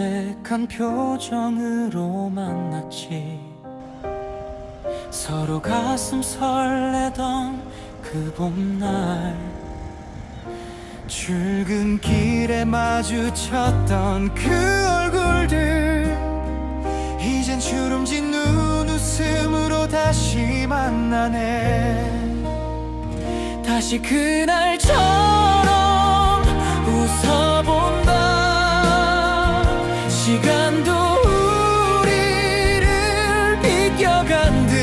어색한 표정으로 만났지. 서로 가슴 설레던 그 봄날. 출근길에 마주쳤던 그 얼굴들. 이젠 주름진 눈웃음으로 다시 만나네. 다시 그날처럼 웃어본다 시간도 우리를 비껴간 듯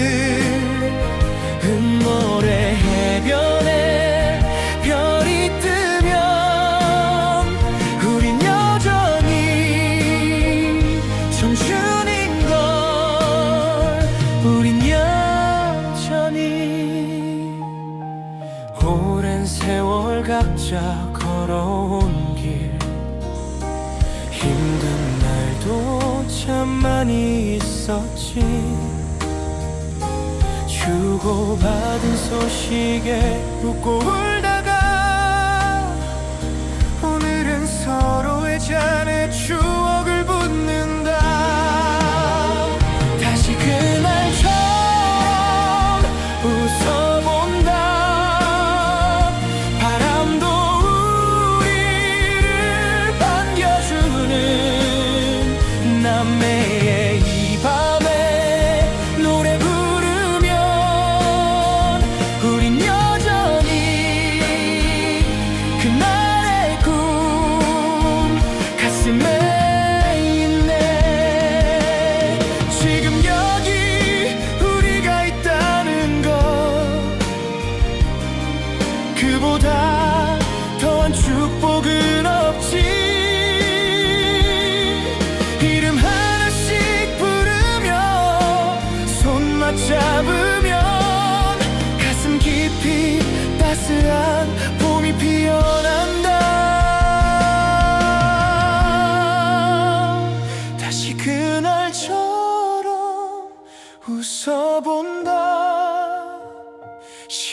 흠모래 해변에 별이 뜨면 우린 여전히 청춘인 걸 우린 여전히 오랜 세월 각자 걸어온 참 많이 있었지. 주고받은 소식에 웃고 울다가 오늘은 서로의 잔에 추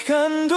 시간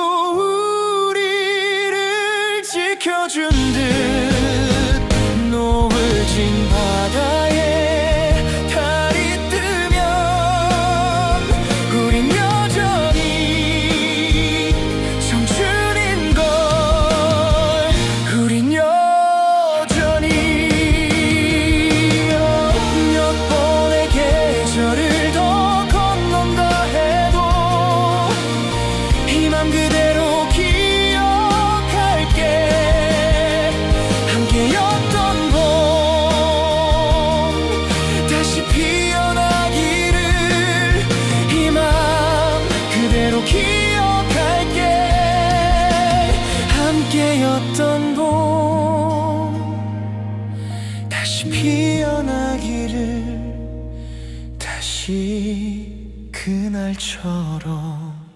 그날처럼